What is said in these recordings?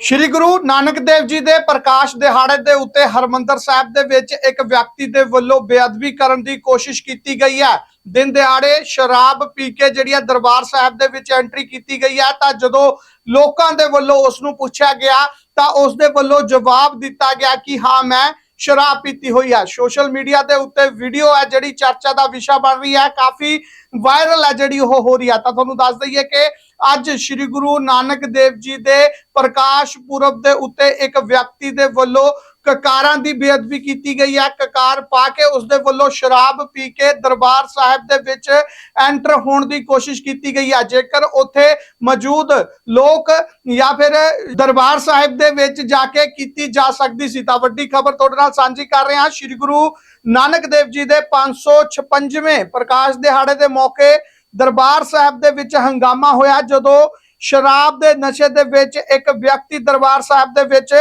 ਸ਼੍ਰੀ ਗੁਰੂ ਨਾਨਕ ਦੇਵ ਜੀ ਦੇ ਪ੍ਰਕਾਸ਼ ਦਿਹਾੜੇ ਦੇ ਉੱਤੇ ਹਰਮੰਦਰ ਸਾਹਿਬ ਦੇ ਵਿੱਚ ਇੱਕ ਵਿਅਕਤੀ ਦੇ ਵੱਲੋਂ ਬੇਅਦਬੀ ਕਰਨ ਦੀ ਕੋਸ਼ਿਸ਼ ਕੀਤੀ ਗਈ ਹੈ। ਦਿਨ ਦਿਹਾੜੇ ਸ਼ਰਾਬ ਪੀ ਕੇ ਜਿਹੜੀ ਆ ਦਰਬਾਰ ਸਾਹਿਬ ਦੇ ਵਿੱਚ ਐਂਟਰੀ ਕੀਤੀ ਗਈ ਹੈ, ਤਾਂ ਜਦੋਂ ਲੋਕਾਂ ਦੇ ਵੱਲੋਂ ਉਸ ਨੂੰ ਪੁੱਛਿਆ ਗਿਆ, ਤਾਂ ਉਸ ਦੇ ਵੱਲੋਂ ਜਵਾਬ ਦਿੱਤਾ ਗਿਆ ਕਿ ਹਾਂ, ਮੈਂ ਸ਼ਰਾਬ ਪੀਤੀ ਹੋਈ ਹੈ। ਸੋਸ਼ਲ ਮੀਡੀਆ ਦੇ ਉੱਤੇ ਵੀਡੀਓ ਹੈ ਜਿਹੜੀ ਚਰਚਾ ਦਾ ਵਿਸ਼ਾ ਬਣ ਰਹੀ ਹੈ। ਕਾਫੀ ਵਾਇਰਲ ਹੈ ਜਿਹੜੀ ਉਹ ਹੋ ਰਹੀ ਹੈ। ਤਾਂ ਤੁਹਾਨੂੰ ਦੱਸ ਦਈਏ ਕਿ ਅੱਜ ਸ੍ਰੀ ਗੁਰੂ ਨਾਨਕ ਦੇਵ ਜੀ ਦੇ ਪ੍ਰਕਾਸ਼ ਪੁਰਬ ਦੇ ਉੱਤੇ ਇੱਕ ਵਿਅਕਤੀ ਦੇ ਵੱਲੋਂ ਕਕਾਰਾਂ ਦੀ ਬੇਅਦਬੀ ਕੀਤੀ ਗਈ ਹੈ। ਕਕਾਰ ਪਾ ਕੇ ਉਸ ਦੇ ਵੱਲੋਂ ਸ਼ਰਾਬ ਪੀ ਕੇ ਦਰਬਾਰ ਸਾਹਿਬ ਦੇ ਵਿੱਚ ਐਂਟਰ ਹੋਣ ਦੀ ਕੋਸ਼ਿਸ਼ ਕੀਤੀ ਗਈ ਹੈ। ਜੇਕਰ ਉੱਥੇ ਮੌਜੂਦ ਲੋਕ ਜਾਂ ਫਿਰ ਦਰਬਾਰ ਸਾਹਿਬ ਦੇ ਵਿੱਚ ਜਾ ਕੇ ਕੀਤੀ ਜਾ ਸਕਦੀ ਸੀ ਤਾਂ ਵੱਡੀ ਖਬਰ ਤੁਹਾਡੇ ਨਾਲ ਸਾਂਝੀ ਕਰ ਰਹੇ ਹਾਂ। ਸ੍ਰੀ ਗੁਰੂ ਨਾਨਕ ਦੇਵ ਜੀ ਦੇ 556ਵੇਂ ਪ੍ਰਕਾਸ਼ ਦਿਹਾੜੇ ਦੇ ਮੌਕੇ ਦਰਬਾਰ ਸਾਹਿਬ ਦੇ ਵਿੱਚ ਹੰਗਾਮਾ ਹੋਇਆ। ਜਦੋਂ ਸ਼ਰਾਬ ਦੇ ਨਸ਼ੇ ਦੇ ਵਿੱਚ ਇੱਕ ਵਿਅਕਤੀ ਦਰਬਾਰ ਸਾਹਿਬ ਦੇ ਵਿੱਚ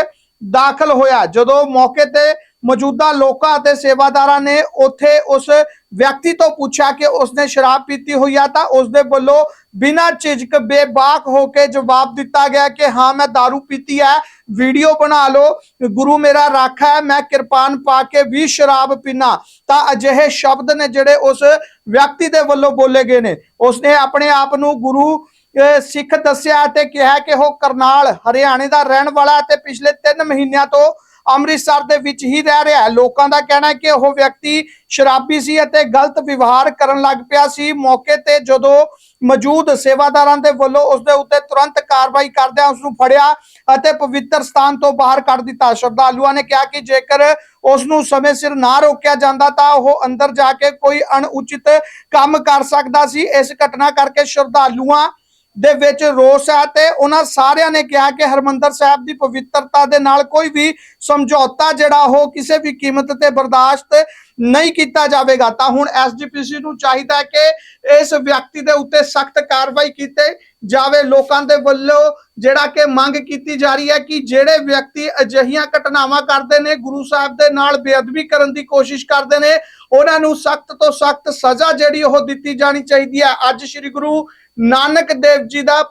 ਦਾਖਲ ਹੋਇਆ। ਜਦੋਂ ਮੌਕੇ ਤੇ ਮੌਜੂਦਾ ਲੋਕਾਂ ਅਤੇ ਸੇਵਾਦਾਰਾਂ ਨੇ ਉੱਥੇ ਉਸ ਵਿਅਕਤੀ ਤੋਂ ਪੁੱਛਿਆ ਕਿ ਉਸਨੇ ਸ਼ਰਾਬ ਪੀਤੀ ਹੋਈ ਆ ਤਾਂ ਉਸਦੇ ਵੱਲੋਂ ਬਿਨਾਂ ਝਿਜਕ ਬੇਬਾਕ ਹੋ ਕੇ ਜਵਾਬ ਦਿੱਤਾ ਗਿਆ ਕਿ ਹਾਂ, ਮੈਂ दारू ਪੀਤੀ ਹੈ, ਵੀਡੀਓ ਬਣਾ ਲਓ, ਗੁਰੂ ਮੇਰਾ ਰਾਖਾ ਹੈ, ਮੈਂ ਕਿਰਪਾਨ ਪਾ ਕੇ ਵੀ ਸ਼ਰਾਬ ਪੀਣਾ ਤਾਂ ਅਜਿਹੇ ਸ਼ਬਦ ਨੇ ਜਿਹੜੇ ਉਸ ਵਿਅਕਤੀ ਦੇ ਵੱਲੋਂ ਬੋਲੇ ਗਏ ਨੇ। ਉਸਨੇ ਆਪਣੇ ਆਪ ਨੂੰ ਗੁਰੂ, ਅਹ, ਸਿੱਖ ਦੱਸਿਆ ਤੇ ਕਿਹਾ ਕਿ ਉਹ ਕਰਨਾਲ, ਹਰਿਆਣੇ ਦਾ ਰਹਿਣ ਵਾਲਾ ਤੇ ਪਿਛਲੇ 3 ਮਹੀਨਿਆਂ ਤੋਂ ਅੰਮ੍ਰਿਤਸਰ ਦੇ ਵਿੱਚ ਹੀ ਰਹਿ ਰਿਹਾ ਹੈ। ਲੋਕਾਂ ਦਾ ਕਹਿਣਾ ਹੈ ਕਿ ਉਹ ਵਿਅਕਤੀ ਸ਼ਰਾਬੀ ਸੀ ਅਤੇ ਗਲਤ ਵਿਵਹਾਰ ਕਰਨ ਲੱਗ ਪਿਆ ਸੀ। ਮੌਕੇ ਤੇ ਜਦੋਂ ਮੌਜੂਦ ਸੇਵਾਦਾਰਾਂ ਦੇ ਵੱਲੋਂ ਉਸ ਦੇ ਉੱਤੇ ਤੁਰੰਤ ਕਾਰਵਾਈ ਕਰਦਿਆਂ ਉਸ ਨੂੰ ਫੜਿਆ ਅਤੇ ਪਵਿੱਤਰ ਸਥਾਨ ਤੋਂ ਬਾਹਰ ਕੱਢ ਦਿੱਤਾ। ਸ਼ਰਧਾਲੂਆਂ ਨੇ ਕਿਹਾ ਕਿ ਜੇਕਰ ਉਸ ਨੂੰ ਸਮੇਂ ਸਿਰ ਨਾ ਰੋਕਿਆ ਜਾਂਦਾ ਤਾਂ ਉਹ ਅੰਦਰ ਜਾ ਕੇ ਕੋਈ ਅਣਉਚਿਤ ਕੰਮ ਕਰ ਸਕਦਾ ਸੀ। ਇਸ ਘਟਨਾ ਕਰਕੇ ਸ਼ਰਧਾਲੂਆਂ ਦੇ ਵਿੱਚ ਰੋਸ ਹੈ ਤੇ ਉਹਨਾਂ ਸਾਰਿਆਂ ਨੇ ਕਿਹਾ ਕਿ ਹਰਮੰਦਰ ਸਾਹਿਬ ਦੀ ਪਵਿੱਤਰਤਾ ਦੇ ਨਾਲ ਕੋਈ ਵੀ ਸਮਝੌਤਾ ਜਿਹੜਾ ਉਹ ਕਿਸੇ ਵੀ ਕੀਮਤ ਤੇ ਬਰਦਾਸ਼ਤ ਨਹੀਂ ਕੀਤਾ ਜਾਵੇਗਾ, ਤਾਂ ਹੁਣ ਐਸਜੀਪੀਸੀ ਨੂੰ ਚਾਹੀਦਾ ਹੈ ਕਿ ਇਸ ਵਿਅਕਤੀ ਦੇ ਉੱਤੇ ਸਖਤ ਕਾਰਵਾਈ ਕੀਤੇ ਜਾਵੇ। ਲੋਕਾਂ ਦੇ ਵੱਲੋਂ ਜਿਹੜਾ ਕਿ ਮੰਗ ਕੀਤੀ ਜਾ ਰਹੀ ਹੈ ਕਿ ਜਿਹੜੇ ਵਿਅਕਤੀ ਅਜਿਹੀਆਂ ਘਟਨਾਵਾਂ ਕਰਦੇ ਨੇ, ਗੁਰੂ ਸਾਹਿਬ ਦੇ ਨਾਲ ਬੇਅਦਬੀ ਕਰਨ ਦੀ ਕੋਸ਼ਿਸ਼ ਕਰਦੇ ਨੇ, ਉਹਨਾਂ ਨੂੰ ਸਖਤ ਤੋਂ ਸਖਤ ਸਜ਼ਾ ਜਿਹੜੀ ਉਹ ਦਿੱਤੀ ਜਾਣੀ ਚਾਹੀਦੀ ਹੈ। ਅੱਜ ਸ੍ਰੀ ਗੁਰੂ ਨਾਨਕ ਦੇਵ ਜੀ ਦਾ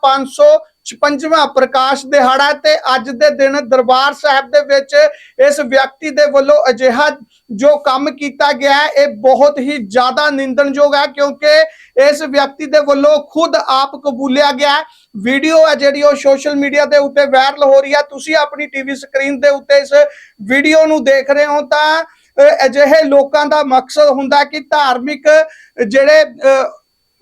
556ਵਾਂ ਪ੍ਰਕਾਸ਼ ਦਿਹਾੜਾ ਹੈ ਤੇ ਅੱਜ ਦੇ ਦਿਨ ਦਰਬਾਰ ਸਾਹਿਬ ਦੇ ਵਿੱਚ ਇਸ ਵਿਅਕਤੀ ਦੇ ਵੱਲੋਂ ਅਜਿਹਾ ਜੋ ਕੰਮ ਕੀਤਾ ਗਿਆ ਹੈ, ਇਹ ਬਹੁਤ ਹੀ ਜ਼ਿਆਦਾ ਨਿੰਦਣਯੋਗ ਹੈ ਕਿਉਂਕਿ ਇਸ ਵਿਅਕਤੀ ਦੇ ਵੱਲੋਂ ਖੁਦ ਆਪ ਕਬੂਲਿਆ ਗਿਆ ਵੀਡੀਓ ਹੈ ਜਿਹੜੀ ਉਹ ਸੋਸ਼ਲ ਮੀਡੀਆ ਦੇ ਉੱਤੇ ਵਾਇਰਲ ਹੋ ਰਹੀ ਹੈ। ਤੁਸੀਂ ਆਪਣੀ ਟੀਵੀ ਸਕਰੀਨ ਦੇ ਉੱਤੇ ਇਸ ਵੀਡੀਓ ਨੂੰ ਦੇਖ ਰਹੇ ਹੋ ਤਾਂ ਅਜਿਹੇ ਲੋਕਾਂ ਦਾ ਮਕਸਦ ਹੁੰਦਾ ਕਿ ਧਾਰਮਿਕ ਜਿਹੜੇ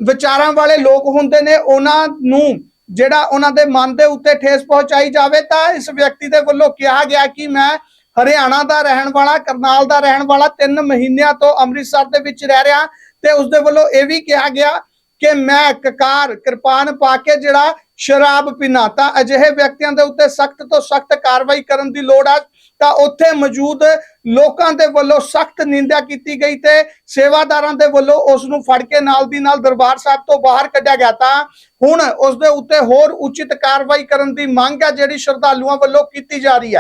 ਵਿਚਾਰਾਂ ਵਾਲੇ ਲੋਕ ਹੁੰਦੇ ਨੇ, ਉਹਨਾਂ ਨੂੰ ਜਿਹੜਾ ਉਹਨਾਂ ਦੇ ਮਨ ਦੇ ਉੱਤੇ ਠੇਸ ਪਹੁੰਚਾਈ ਜਾਵੇ, ਤਾਂ ਇਸ ਵਿਅਕਤੀ ਦੇ ਵੱਲੋਂ ਕਿਹਾ ਗਿਆ ਕਿ ਮੈਂ ਹਰਿਆਣਾ ਦਾ ਰਹਿਣ ਵਾਲਾ, ਕਰਨਾਲ ਦਾ ਰਹਿਣ ਵਾਲਾ 3 ਮਹੀਨਿਆਂ ਤੋਂ ਅੰਮ੍ਰਿਤਸਰ ਦੇ ਵਿੱਚ ਰਹਿ ਰਿਹਾ ਤੇ ਉਸ ਦੇ ਵੱਲੋਂ ਇਹ ਵੀ ਕਿਹਾ ਗਿਆ ਕਿ ਮੈਂ ਕਕਾਰ ਕਿਰਪਾਨ ਪਾ ਕੇ ਜਿਹੜਾ ਸ਼ਰਾਬ ਪੀਣਾ ਤਾਂ ਅਜਿਹੇ ਵਿਅਕਤੀਆਂ ਦੇ ਉੱਤੇ ਸਖਤ ਤੋਂ ਸਖਤ ਕਾਰਵਾਈ ਕਰਨ ਦੀ ਲੋੜ ਹੈ ਤਾਂ ਉੱਥੇ ਮੌਜੂਦ ਲੋਕਾਂ ਦੇ ਵੱਲੋਂ ਸਖਤ ਨਿੰਦਿਆ ਕੀਤੀ ਗਈ ਤੇ ਸੇਵਾਦਾਰਾਂ ਦੇ ਵੱਲੋਂ ਉਸ ਨੂੰ ਫੜ ਕੇ ਨਾਲ ਦੀ ਨਾਲ ਦਰਬਾਰ ਸਾਹਿਬ ਤੋਂ ਬਾਹਰ ਕੱਢਿਆ ਗਿਆ ਤਾਂ ਹੁਣ ਉਸ ਦੇ ਉੱਤੇ ਹੋਰ ਉਚਿਤ ਕਾਰਵਾਈ ਕਰਨ ਦੀ ਮੰਗ ਹੈ ਜਿਹੜੀ ਸ਼ਰਧਾਲੂਆਂ ਵੱਲੋਂ ਕੀਤੀ ਜਾ ਰਹੀ ਹੈ